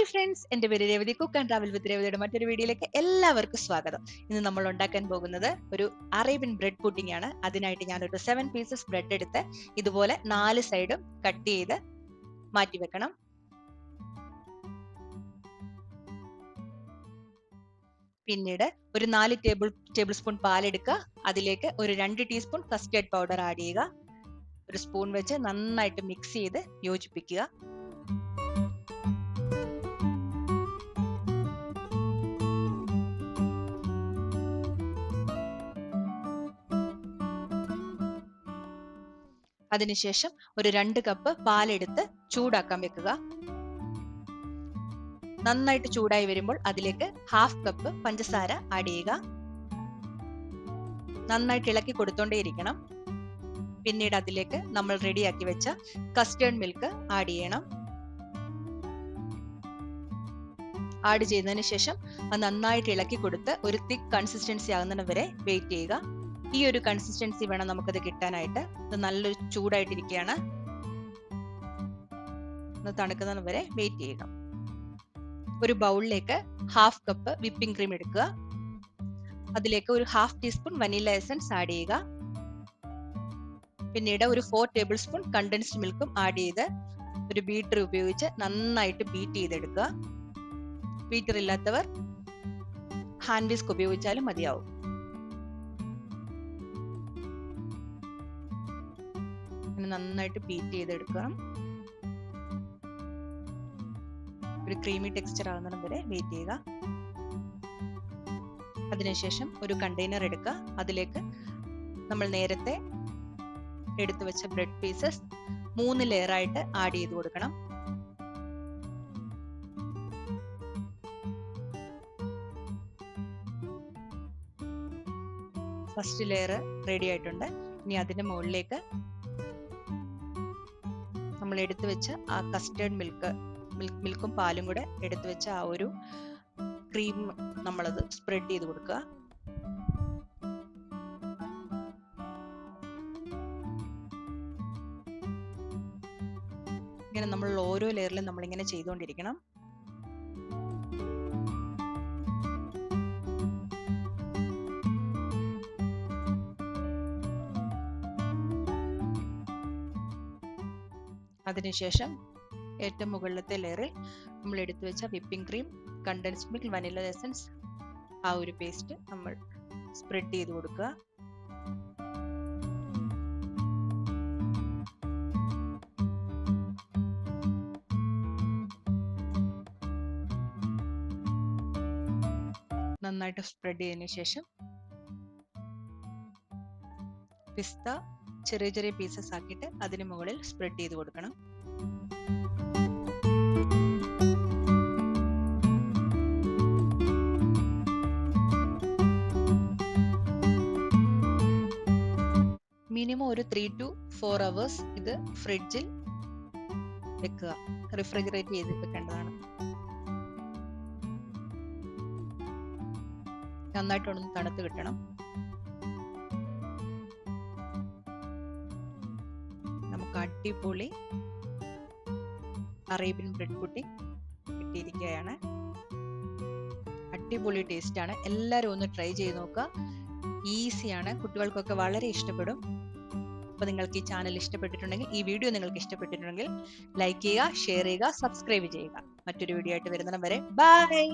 എന്റെ പേര് Revathi. Cook and travel with രേവതിയുടെ മറ്റൊരു വീഡിയോയിലേക്ക് എല്ലാവർക്കും സ്വാഗതം. ഇന്ന് നമ്മൾ ഉണ്ടാക്കാൻ പോകുന്നത് ഒരു അറേബ്യൻ ബ്രെഡ് പുഡിംഗ് ആണ്. അതിനായിട്ട് ഞാൻ ഒരു സെവൻ പീസസ് ബ്രെഡ് എടുത്ത് ഇതുപോലെ നാല് സൈഡും കട്ട് ചെയ്ത് മാറ്റി വെക്കണം. പിന്നീട് ഒരു നാല് ടേബിൾ ടേബിൾ സ്പൂൺ പാലെടുക്കുക അതിലേക്ക് ഒരു രണ്ട് ടീസ്പൂൺ കസ്റ്റേർഡ് പൗഡർ ആഡ് ചെയ്യുക. ഒരു സ്പൂൺ വെച്ച് നന്നായിട്ട് മിക്സ് ചെയ്ത് യോജിപ്പിക്കുക. അതിനുശേഷം ഒരു രണ്ട് കപ്പ് പാലെടുത്ത് ചൂടാക്കാൻ വെക്കുക. നന്നായിട്ട് ചൂടായി വരുമ്പോൾ അതിലേക്ക് ഹാഫ് കപ്പ് പഞ്ചസാര ആഡ് ചെയ്യുക. നന്നായിട്ട് ഇളക്കി കൊടുത്തോണ്ടേയിരിക്കണം പിന്നീട് അതിലേക്ക് നമ്മൾ റെഡിയാക്കി വെച്ച കസ്റ്റേർഡ് മിൽക്ക് ആഡ് ചെയ്യണം. ആഡ് ചെയ്തതിന് ശേഷം നന്നായിട്ട് ഇളക്കി കൊടുത്ത് ഒരു തിക്ക് കൺസിസ്റ്റൻസി ആകുന്നതിന് വരെ വെയിറ്റ് ചെയ്യുക. ഈ ഒരു കൺസിസ്റ്റൻസി വേണം നമുക്കത് കിട്ടാനായിട്ട്. ഇത് നല്ലൊരു ചൂടായിട്ടിരിക്കുകയാണ്. ഒന്ന് തണുക്കുന്നതിന് വരെ വെയിറ്റ് ചെയ്യുക. ഒരു ബൗളിലേക്ക് ഹാഫ് കപ്പ് വിപ്പിംഗ് ക്രീം എടുക്കുക. അതിലേക്ക് ഒരു half teaspoon vanilla essence add ചെയ്യുക. പിന്നീട് ഒരു ഫോർ ടേബിൾ സ്പൂൺ കണ്ടൻസ്ഡ് മിൽക്കും ആഡ് ചെയ്ത് ഒരു ബീറ്റർ ഉപയോഗിച്ച് നന്നായിട്ട് ബീറ്റ് ചെയ്തെടുക്കുക. ബീറ്റർ ഇല്ലാത്തവർ ഹാൻഡ് വിസ്ക് ഉപയോഗിച്ചാലും മതിയാവും. നന്നായിട്ട് ബീറ്റ് ചെയ്തെടുക്കണം ഒരു ക്രീമി ടെക്സ്ചർ ആകുന്നിടം വരെ വെയിറ്റ് ചെയ്യുക. അതിനുശേഷം ഒരു കണ്ടെയ്നർ എടുക്കുക. അതിലേക്ക് നമ്മൾ നേരത്തെ എടുത്തു വെച്ച ബ്രെഡ് പീസസ് മൂന്ന് ലെയർ ആയിട്ട് ആഡ് ചെയ്ത് കൊടുക്കണം. ഫസ്റ്റ് ലെയർ റെഡി ആയിട്ടുണ്ട്. ഇനി അതിന്റെ മുകളിലേക്ക് നമ്മൾ എടുത്തു വെച്ച ആ കസ്റ്റേർഡ് മിൽക്ക് മിൽക്ക് മിൽക്കും പാലും കൂടെ എടുത്തു വെച്ച ആ ഒരു ക്രീം നമ്മളത് സ്പ്രെഡ് ചെയ്ത് കൊടുക്കുക. ഇങ്ങനെ നമ്മൾ ഓരോ ലെയറിലും നമ്മളിങ്ങനെ ചെയ്തുകൊണ്ടിരിക്കണം. അതിനുശേഷം ഏറ്റവും മുകളിലത്തെ ലെയറിൽ നമ്മൾ എടുത്തു വെച്ച whipping cream condense milk vanilla essence ആ ഒരു പേസ്റ്റ് നമ്മൾ സ്പ്രെഡ് ചെയ്ത് കൊടുക്കുക. നന്നായിട്ട് സ്പ്രെഡ് ചെയ്തതിനു ശേഷം പിസ്ത ചെറിയ ചെറിയ പീസസ് ആക്കിയിട്ട് അതിന് മുകളിൽ സ്പ്രെഡ് ചെയ്ത് കൊടുക്കണം. മിനിമം ഒരു ത്രീ ടു ഫോർ അവേഴ്സ് ഇത് ഫ്രിഡ്ജിൽ വെക്കുക. റിഫ്രിജറേറ്റ് ചെയ്ത് വെക്കേണ്ടതാണ്. നന്നായിട്ടൊന്ന് തണുത്ത് കിട്ടണം. അടിപൊളി അറേബ്യൻ ബ്രെഡ് പുഡിംഗ് കിട്ടിയിരിക്കുകയാണ്. അടിപൊളി ടേസ്റ്റ് ആണ്. എല്ലാവരും ഒന്ന് ട്രൈ ചെയ്ത് നോക്കുക. ഈസിയാണ് കുട്ടികൾക്കൊക്കെ വളരെ ഇഷ്ടപ്പെടും. അപ്പോൾ നിങ്ങൾക്ക് ഈ ചാനൽ ഇഷ്ടപ്പെട്ടിട്ടുണ്ടെങ്കിൽ ഈ വീഡിയോ നിങ്ങൾക്ക് ഇഷ്ടപ്പെട്ടിട്ടുണ്ടെങ്കിൽ ലൈക്ക് ചെയ്യുക ഷെയർ ചെയ്യുക സബ്സ്ക്രൈബ് ചെയ്യുക. മറ്റൊരു വീഡിയോ ആയിട്ട് വരുന്നിടം വരെ. ബൈ